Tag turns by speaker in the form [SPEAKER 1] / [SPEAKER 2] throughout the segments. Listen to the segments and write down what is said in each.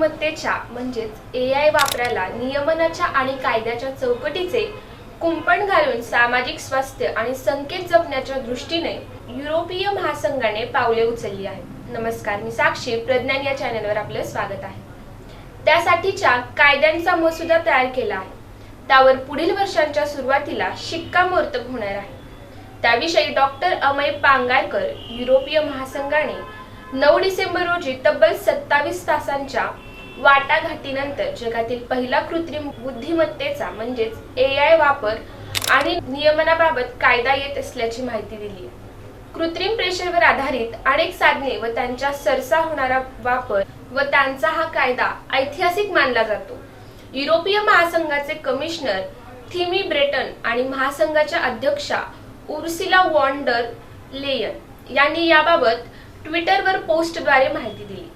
[SPEAKER 1] बुद्धिमत्तेच्या म्हणजेच ए आय वापराला नियमनाच्या आणि कायद्याच्या चौकटीचे कुंपण घालून सामाजिक स्वास्थ्य आणि संकेत जपण्याच्या दृष्टीने युरोपीय महासंघाने पावले उचलली आहेत. नमस्कार मी साक्षी प्रज्ञान या चॅनलवर आपलं स्वागत आहे. त्यासाठीच्या कायद्यांचा मसुदा तयार केला आहे. त्यावर पुढील वर्षांच्या सुरुवातीला शिक्कामोर्तब होणार आहे. त्याविषयी डॉक्टर अमय पांगारकर युरोपीय महासंघाने नऊ डिसेंबर रोजी तब्बल सत्तावीस तासांच्या वाटाघाटीनंतर जगातील पहिला कृत्रिम बुद्धिमत्तेचा म्हणजेच ए आय वापर आणि नियमनाबाबत कायदा येत असल्याची माहिती दिली. कृत्रिम प्रेशरवर आधारित अनेक साधने व त्यांच्या सरसा होणारा वापर व त्यांचा हा कायदा ऐतिहासिक मानला जातो. युरोपीय महासंघाचे कमिशनर थिमी ब्रेटन आणि महासंघाच्या अध्यक्षा उर्सिला वॉन्डर लेयन यांनी याबाबत ट्विटरवर पोस्टद्वारे माहिती दिली.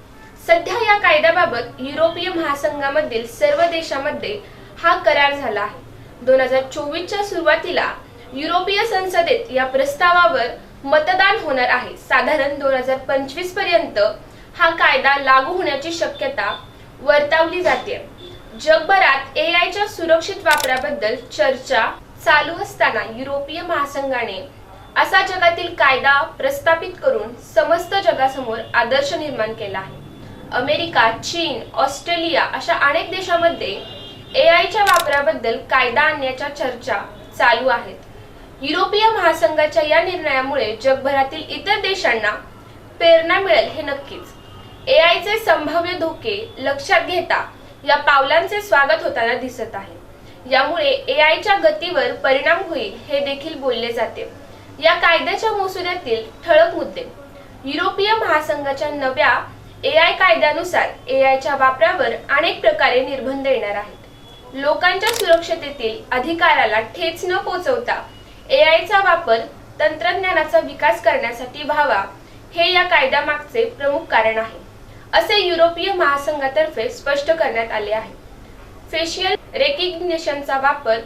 [SPEAKER 1] सध्या या कायद्याबाबत युरोपीय महासंघामधील सर्व देशांमध्ये हा करार झाला आहे. दोन हजार चोवीसच्या सुरुवातीला युरोपीय संसदेत या प्रस्तावावर मतदान होणार आहे. साधारण दोन हजार पंचवीसपर्यंत हा कायदा लागू होण्याची शक्यता वर्तवली जाते. जगभरात ए आयच्या सुरक्षित वापराबद्दल चर्चा चालू असताना युरोपीय महासंघाने असा जगातील कायदा प्रस्थापित करून समस्त जगासमोर आदर्श निर्माण केला आहे. अमेरिका चीन ऑस्ट्रेलिया अशा अनेक देशांमध्ये ए आयच्या वापराबद्दल कायदा आणण्याच्या चर्चा चालू आहेत. युरोपीय महासंघाच्या या निर्णयामुळे जगभरातील इतर देशांना प्रेरणा मिळेल हे नक्कीच. ए आयचे संभाव्य धोके लक्षात घेता या पावलांचे स्वागत होताना दिसत आहे. यामुळे ए आयच्या गतीवर परिणाम होईल हे देखील बोलले जाते. या कायद्याच्या मसुद्यातील ठळक मुद्दे. युरोपीय महासंघाच्या नव्या ए आय कायद्यानुसार एआयच्या वापरावर अनेक प्रकारे निर्बंध येणार आहेत. लोकांच्या सुरक्षतेतील अधिकाराला ठेच न पोचवता एआयचा वापर तंत्रज्ञानाचा विकास करण्यासाठी व्हावा हे या कायद्यामागचे प्रमुख कारण आहे असे युरोपीय महासंघातर्फे स्पष्ट करण्यात आले आहे. फेशियल रेकग्निशनचा वापर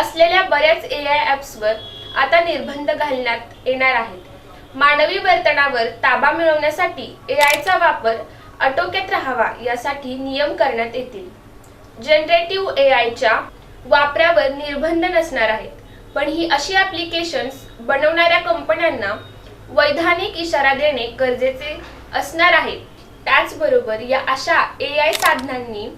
[SPEAKER 1] असलेल्या बऱ्याच ए आय ॲप्सवर आता निर्बंध घालण्यात येणार आहेत. मानवी वर्तनावर ताबा मिळवण्यासाठी ए आयचा वापर आटोक्यात राहावा यासाठी नियम करण्यात येतील. जनरेटिव्ह एआयच्या वापरावर निर्बंध नसणार आहेत पण ही अशी ॲप्लिकेशन्स बनवणाऱ्या कंपन्यांना वैधानिक इशारा देणे गरजेचे असणार आहे. त्याचबरोबर या अशा ए आय साधनांनी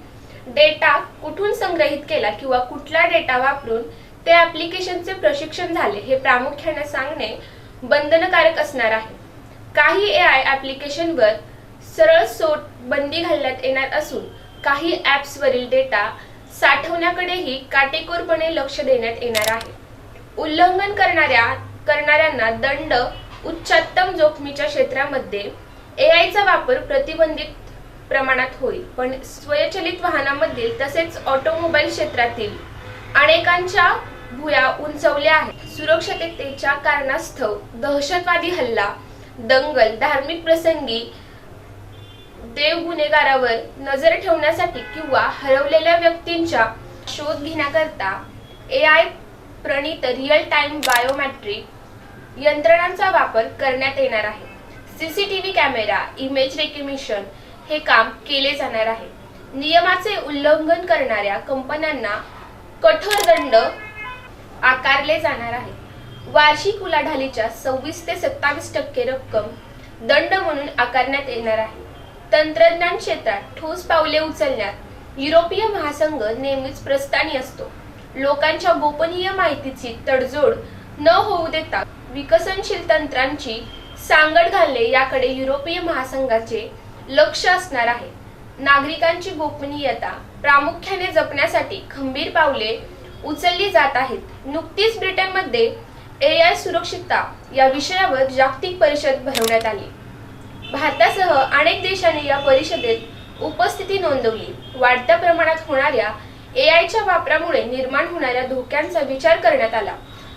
[SPEAKER 1] डेटा कुठून संग्रहित केला किंवा कुठला डेटा वापरून ते ॲप्लिकेशनचे प्रशिक्षण झाले हे प्रामुख्याने सांगणे बंधनकारक असणार आहे. काही ए आय ॲप्लिकेशनवर सरळ सोट बंदी घालण्यात येणार असून काही ॲप्सवरील डेटा साठवण्याकडेही काटेकोरपणे लक्ष देण्यात येणार आहे. उल्लंघन करणाऱ्या करणाऱ्यांना दंड उच्चतम जोखमीच्या क्षेत्रामध्ये ए आयचा वापर प्रतिबंधित प्रमाणात होईल. पण स्वयंचलित वाहनामधील तसेच ऑटोमोबाईल क्षेत्रातील अनेकांच्या भुया उंचवल्या आहेत सुरक्षिततेच्या कारणास्तव दहशतवादी हल्ला दंगल धार्मिक प्रसंगी देव गुन्हेगारावर नजर ठेवण्यासाठी किंवा हरवलेल्या व्यक्तींचा शोध घेण्याकरता ए आय प्रणीत रिअल टाइम बायोमॅट्रिक यंत्रणांचा वापर करण्यात येणार आहे. सीसीटीव्ही कॅमेरा इमेज रेकग्निशन हे काम केले जाणार आहे. नियमाचे उल्लंघन करणाऱ्या कंपन्यांना कठोर दंड आकारले जाणार आहे. वार्षिक उलाढालीच्या सव्वीस ते सत्तावीस टक्के रक्कम दंड म्हणून आकारण्यात येणार आहे. तंत्रज्ञान क्षेत्रात ठोस पावले उचलण्यात युरोपीय महासंघ नेहमीच प्रस्थानी असतो. लोकांच्या गोपनीय माहितीची तडजोड न होऊ देता विकसनशील तंत्रांची सांगड घालणे याकडे युरोपीय महासंघाचे लक्ष असणार आहे. नागरिकांची गोपनीयता प्रामुख्याने जपण्यासाठी खंबीर पावले उचलली जात आहेत. नुकतीच ब्रिटनमध्ये ए आय सुरक्षितता या विषयावर जागतिक परिषद भरवण्यात आली. भारतासह अनेक देशांनी या परिषदेत उपस्थिती नोंदवली. वाढत्या प्रमाणात होणाऱ्या ए आयच्या वापरामुळे निर्माण होणाऱ्या धोक्यांचा विचार करण्यात आला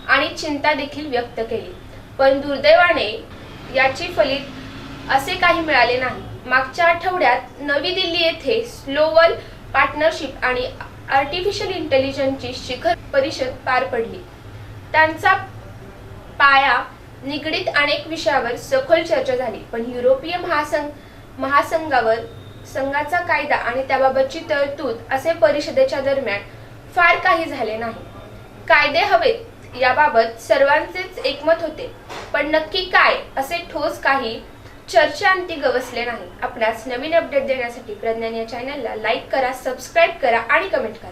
[SPEAKER 1] आणि चिंता देखील व्यक्त केली. पण दुर्दैवाने याची फलित असे काही मिळाले नाही. मागच्या आठवड्यात नवी दिल्ली येथे स्लोवल पार्टनरशिप आणि आर्टिफिशियल इंटेलिजन्सची शिखर परिषद पार पडली. त्यांचा पाया निगडीत अनेक विषयावर सखोल चर्चा झाली पण युरोपीय महासंघ महासंघावर संघाचा कायदा आणि त्याबाबतची तरतूद असे परिषदेच्या दरम्यान फार काही झाले नाही. कायदे हवेत याबाबत सर्वांचेच एकमत होते पण नक्की काय असे ठोस काही चर्चा अंती गवसले नाही. आपणास नवीन अपडेट देण्यासाठी प्रज्ञान या चॅनलला लाईक करा सबस्क्राईब करा आणि कमेंट करा.